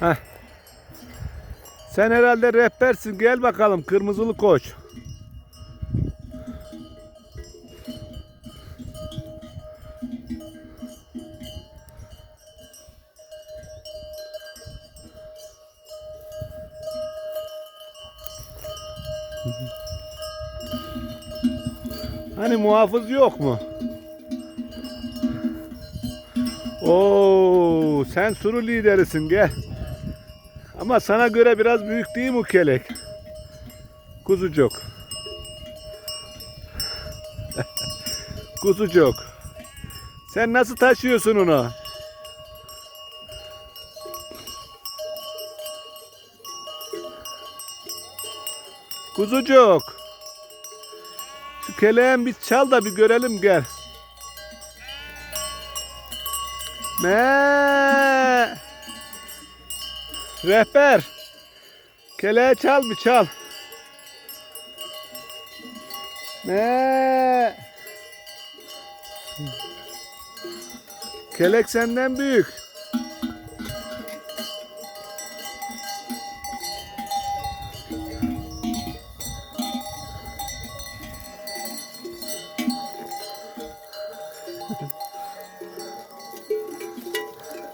Heh. Sen herhalde rehbersin. Gel bakalım kırmızılı koç. Hani muhafız yok mu? Oo, sen suru liderisin gel. Ama sana göre biraz büyük değil mi kelek? Kuzucuk. Kuzucuk. Sen nasıl taşıyorsun onu? Kuzucuk. Şu keleğin bir çal da bir görelim gel. Me. Rehber. Keleği çal bir çal. Me. Kelek senden büyük.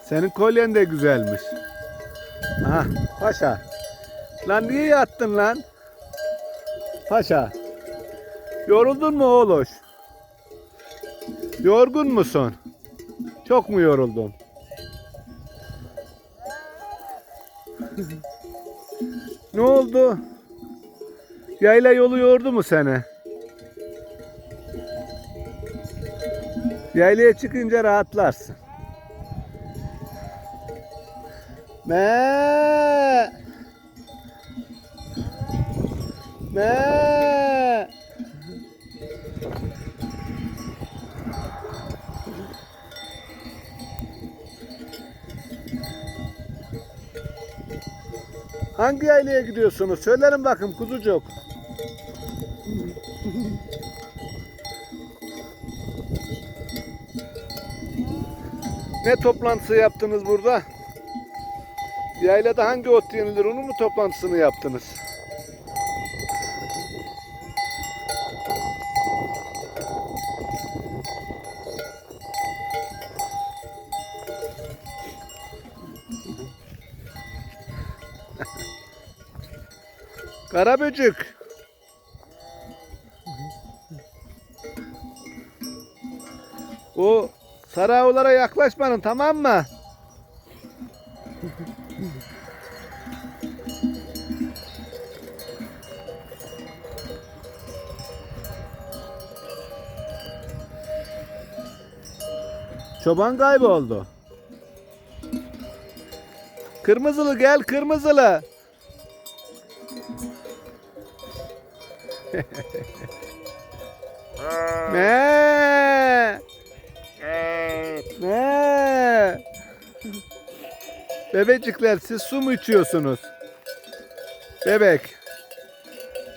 Senin kolyen de güzelmiş. Aha, paşa. Lan niye yattın lan? Paşa. Yoruldun mu oğluş? Yorgun musun? Çok mu yoruldun? ne oldu? Yayla yolu yordu mu seni? Yaylaya çıkınca rahatlarsın. Me. Me. Hangi yaylaya gidiyorsunuz? Söylerin bakın kuzucuk. Ne toplantısı yaptınız burada? Yaylada hangi ot yenilir onun mu toplantısını yaptınız? Karaböcük. O sarayolara yaklaşmanın tamam mı? Çoban kayboldu. Kırmızılı gel kırmızılı. ne? Ne? Bebecikler siz su mu içiyorsunuz? Bebek.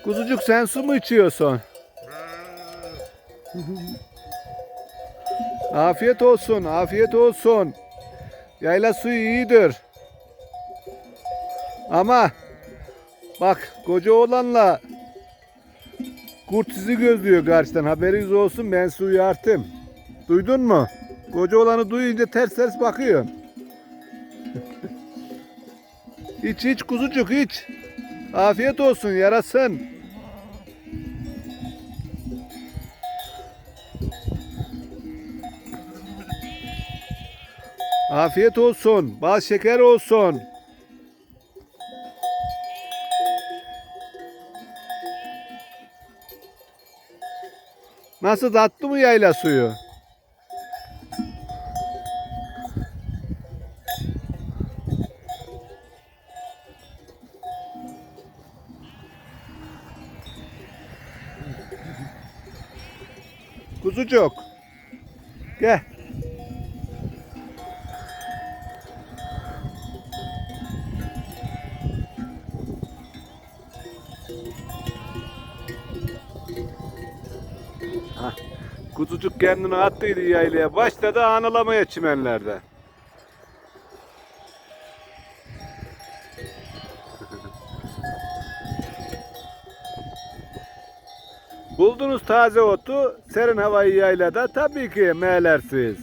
Kuzucuk sen su mu içiyorsun? Afiyet olsun, afiyet olsun. Yayla suyu iyidir. Ama bak koca oğlanla kurt sizi gözlüyor karşıdan. Haberiniz olsun ben suyu artım. Duydun mu? Koca olanı duyunca ters ters bakıyor. iç iç kuzucuk iç. Afiyet olsun yarasın. Afiyet olsun. Bal şeker olsun. Nasıl tatlı mı yayla suyu? Kuzucuk. Gel. Kuzucuk kendini attıydı yaylaya. Başladı ağnalamaya çimenlerde. Buldunuz taze otu, serin havayı yaylada tabii ki meğlersiniz.